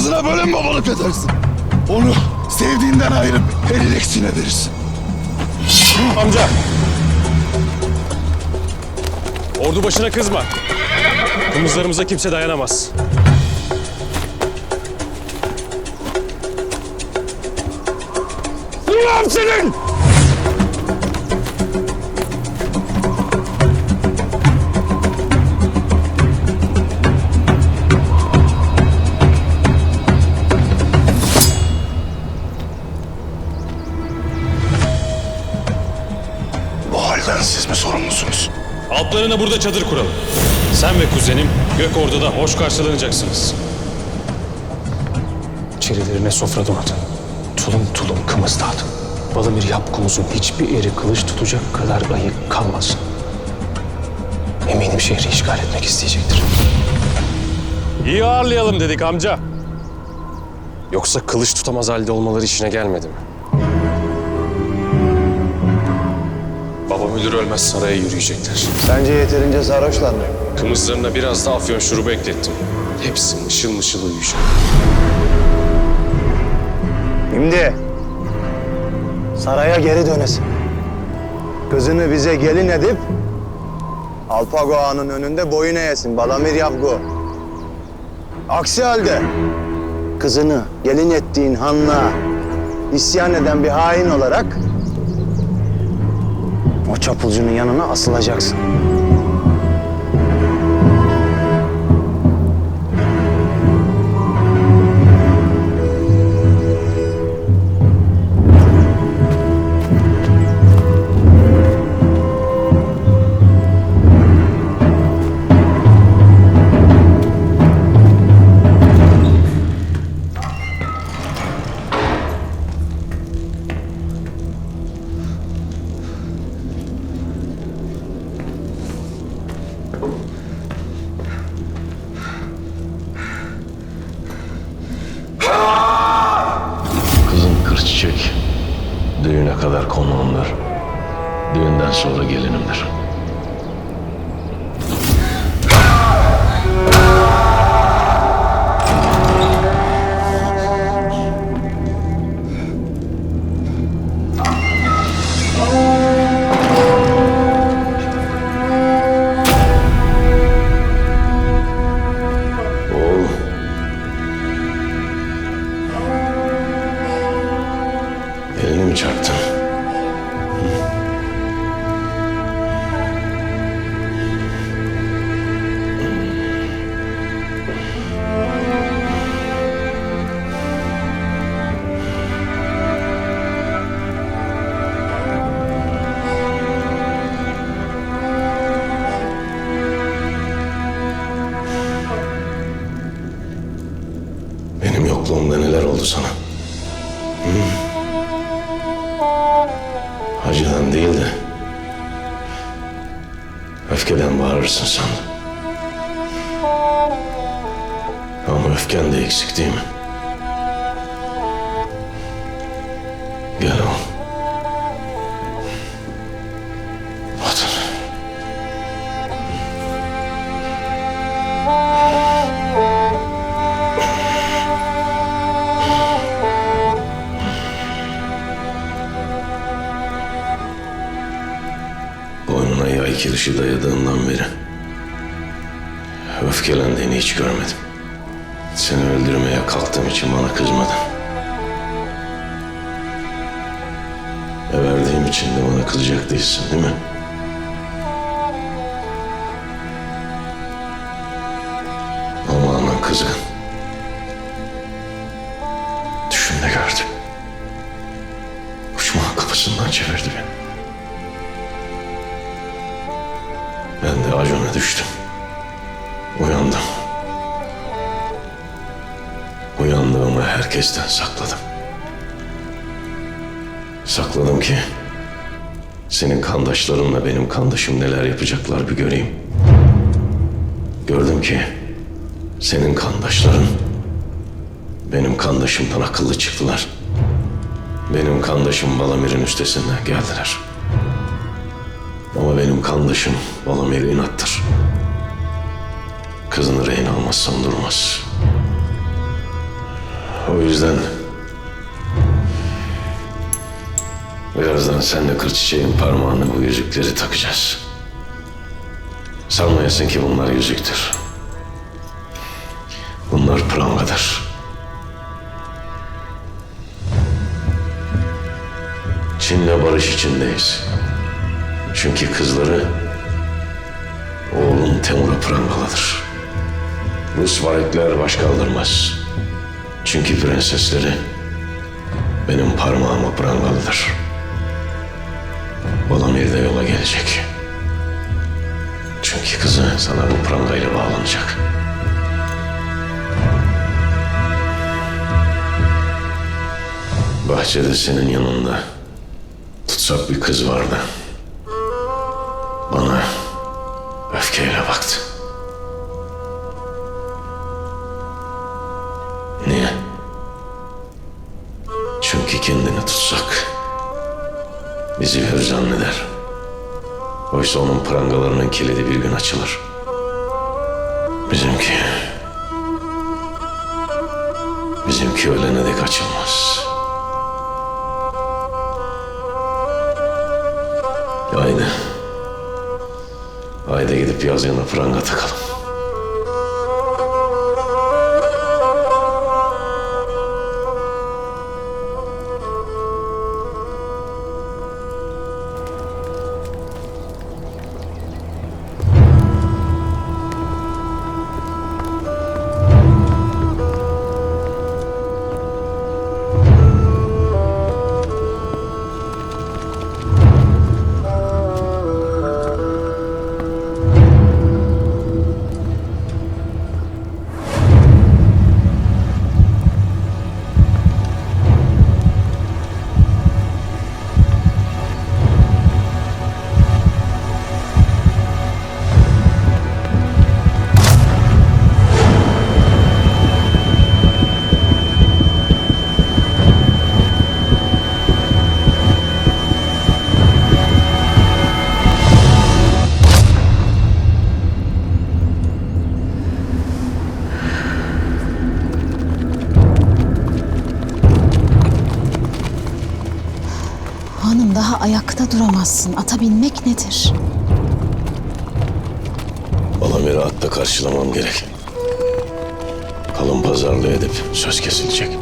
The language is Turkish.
kızına böyle mi babalık edersin? Onu sevdiğinden ayırıp elin eksiğine verirsin. Amca. Ordu başına kızma. Kımızlarımıza kimse dayanamaz. Ulan senin! Altlarına burada çadır kuralım. Sen ve kuzenim Gökordu'da hoş karşılanacaksınız. İçerilerine sofra donatın. Tulum tulum kımız dağıtın. Balamir yapkumuzun hiçbir eri kılıç tutacak kadar ayık kalmasın. Eminim şehri işgal etmek isteyecektir. İyi ağırlayalım dedik amca. Yoksa kılıç tutamaz halde olmaları işine gelmedi mi? Baba müdür ölmez saraya yürüyecekler. Sence yeterince sarhoşlar mı? Kımızlarına biraz da afyon şurubu eklettim. Hepsi mışıl mışıl uyuyacak. Şimdi saraya geri dönesin. Kızını bize gelin edip Alpago Ağa'nın önünde boyun eğesin Balamir Yavgu. Aksi halde kızını gelin ettiğin hanla isyan eden bir hain olarak o çapulcunun yanına asılacaksın. Çiçek. Düğüne kadar konuğumdur. Düğünden sonra gelinimdir. Elini mi çarptın? Öfkeden bağırırsın sandım. Ama öfken de eksik değil mi? Gel oğlum. Kirişi dayadığından beri öfkelendiğini hiç görmedim. Seni öldürmeye kalktığım için bana kızmadın. Ve verdiğim için de bana kızacak değilsin değil mi? Anan kızgın. Düşümde gördüm. Uçma kapısından çevirdi beni. Acına düştüm. Uyandım. Uyandığımı herkesten sakladım. Sakladım ki senin kandaşlarınla benim kandaşım neler yapacaklar bir göreyim. Gördüm ki senin kandaşların benim kandaşımdan akıllı çıktılar. Benim kandaşım Balamir'in üstesinden geldiler. Ama benim kandaşım Balamir inattır. Kızını rehin almazsan durmaz. O yüzden birazdan sen de kır çiçeğin parmağına bu yüzükleri takacağız. Sanmayasın ki bunlar yüzüktür. Bunlar prangadır. Çin'le barış içindeyiz. Çünkü kızları oğlum Temur'a prangalıdır. Rus varikler baş kaldırmaz. Çünkü prensesleri benim parmağıma prangalıdır. Balamir de yola gelecek. Çünkü kızı sana bu prangayla bağlanacak. Bahçede senin yanında tutsak bir kız vardı. Çünkü kendini tutsak bizi hür zanneder. Oysa onun prangalarının kilidi bir gün açılır. Bizimki... Bizimki ölene dek açılmaz. Haydi. Haydi gidip yaz yana pranga takalım. Daha ayakta duramazsın. Ata binmek nedir? Balamir'i atta karşılamam gerek. Kalın pazarlığı edip söz kesilecek.